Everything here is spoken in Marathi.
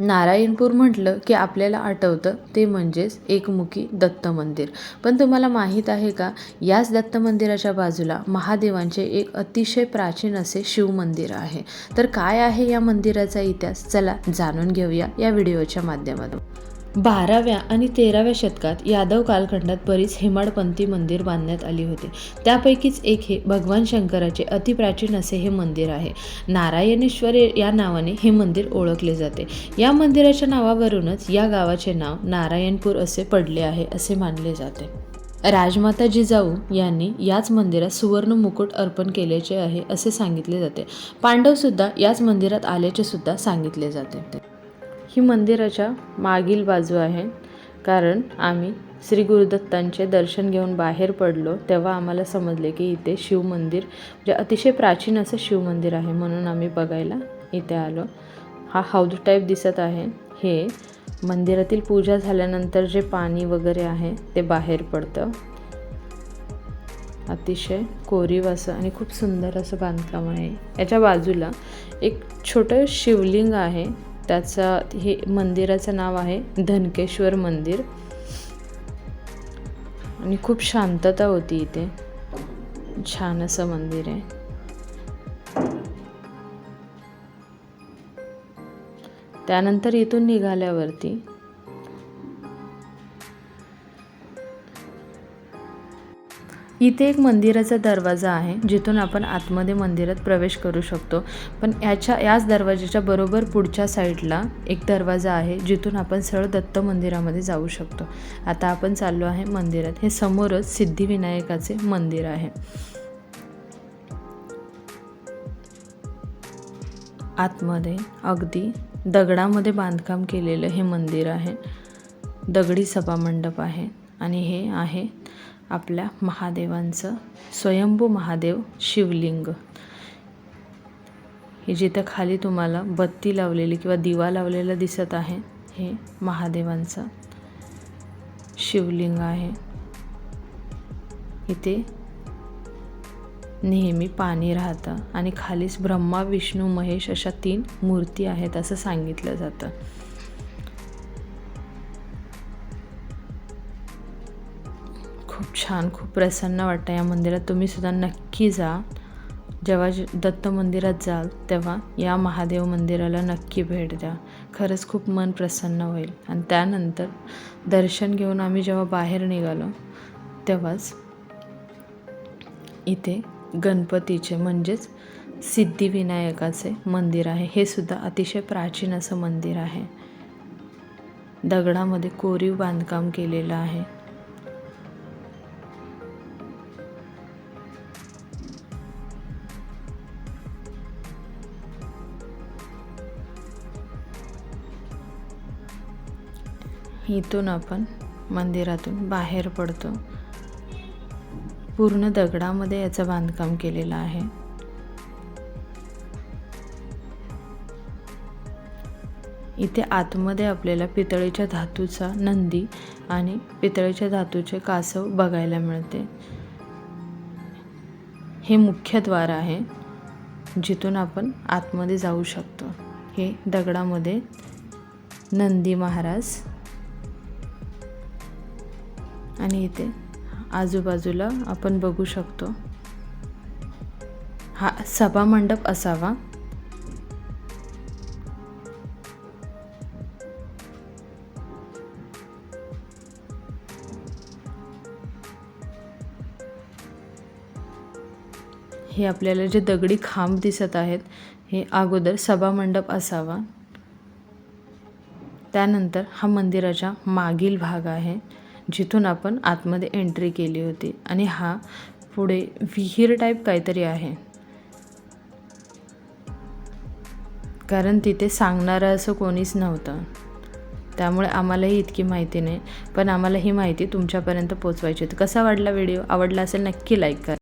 नारायणपूर म्हटलं की आपल्याला आठवतं ते म्हणजेच एकमुखी दत्त मंदिर. पण तुम्हाला माहीत आहे का याच दत्त मंदिराच्या बाजूला महादेवांचे एक अतिशय प्राचीन असे शिवमंदिर आहे. तर काय आहे या मंदिराचा इतिहास? चला जाणून घेऊया या व्हिडिओच्या माध्यमातून. बाराव्या आणि तेराव्या शतकात यादव कालखंडात बरीच हेमाडपंथी मंदिर बांधण्यात आली होती. त्यापैकीच एक हे भगवान शंकराचे अतिप्राचीन असे हे मंदिर आहे. नारायणेश्वर या नावाने हे मंदिर ओळखले जाते. या मंदिराच्या नावावरूनच या गावाचे नाव नारायणपूर असे पडले आहे असे मानले जाते. राजमाता जिजाऊ यांनी याच मंदिरात सुवर्ण मुकुट अर्पण केल्याचे आहे असे सांगितले जाते. पांडवसुद्धा याच मंदिरात आल्याचे सुद्धा सांगितले जाते. ही मंदिराच्या मागील बाजू आहे. कारण आम्ही श्री गुरुदत्तांचे दर्शन घेऊन बाहेर पडलो तेव्हा आम्हाला समजले की इथे शिवमंदिर म्हणजे अतिशय प्राचीन असं शिवमंदिर आहे म्हणून आम्ही बघायला इथे आलो. हा हौद टाईप दिसत आहे. हे मंदिरातील पूजा झाल्यानंतर जे पाणी वगैरे आहे ते बाहेर पडतं. अतिशय कोरीव असं आणि खूप सुंदर असं बांधकाम आहे. याच्या बाजूला एक छोटं शिवलिंग आहे. त्याचा हे मंदिराचं नाव आहे धनकेश्वर मंदिर. आणि खूप शांतता होती इथे. छान असं मंदिर आहे. त्यानंतर इथून निघाल्यावरती इथे एक मंदिराचा दरवाजा आहे जिथून आपण आतमध्ये मंदिरात प्रवेश करू शकतो. पण याच्या याच दरवाजाच्या बरोबर पुढच्या साईडला एक दरवाजा आहे जिथून आपण सरळ दत्त मंदिरामध्ये जाऊ शकतो. आता आपण चाललो आहे मंदिरात. हे समोरच सिद्धिविनायकाचे मंदिर आहे. आतमध्ये अगदी दगडामध्ये बांधकाम केलेलं हे मंदिर आहे. दगडी सभामंडप आहे आणि हे आहे आपल्या महादेवांचं स्वयंभू महादेव शिवलिंग. हे जिथं खाली तुम्हाला बत्ती लावलेली किंवा दिवा लावलेला दिसत आहे हे महादेवांचं शिवलिंग आहे. इथे नेहमी पाणी राहतं आणि खालीच ब्रह्मा विष्णू महेश अशा तीन मूर्ती आहेत असं सांगितलं जातं. खूप छान खूप प्रसन्न वाटतं या मंदिरात. तुम्ही सुद्धा नक्की जा. जेव्हा दत्त मंदिरात जाल तेव्हा या महादेव मंदिराला नक्की भेट द्या. खरंच खूप मन प्रसन्न होईल. आणि त्यानंतर दर्शन घेऊन आम्ही जेव्हा बाहेर निघालो तेव्हाच इथे गणपतीचे म्हणजेच सिद्धिविनायकाचे मंदिर आहे. हे सुद्धा अतिशय प्राचीन असं मंदिर आहे. दगडामध्ये कोरीव बांधकाम केलेलं आहे. इथून आपण मंदिरातून बाहेर पडतो. पूर्ण दगडामध्ये याचं बांधकाम केलेलं आहे. इथे आतमध्ये आपल्याला पितळेच्या धातूचा नंदी आणि पितळेच्या धातूचे कासव बघायला मिळते. हे मुख्य द्वार आहे जिथून आपण आतमध्ये जाऊ शकतो. हे दगडामध्ये नंदी महाराज आणि इथे आजूबाजूला आपण बघू शकतो. हा सभामंडप असावा. हे आपल्याला जे दगडी खांब दिसत आहेत हे अगोदर सभामंडप असावा. त्यानंतर हा मंदिराच्या मागील भाग आहे. जिथून आपण आतमध्ये एंट्री केली होती. आणि हा पुढे विहीर टाईप काहीतरी आहे. कारण तिथे सांगणारं असं कोणीच नव्हतं. त्यामुळे आम्हालाही इतकी माहिती नाही. पण आम्हाला ही माहिती तुमच्यापर्यंत पोचवायची होती. कसा वाटला व्हिडिओ आवडला असेल नक्की लाईक करा.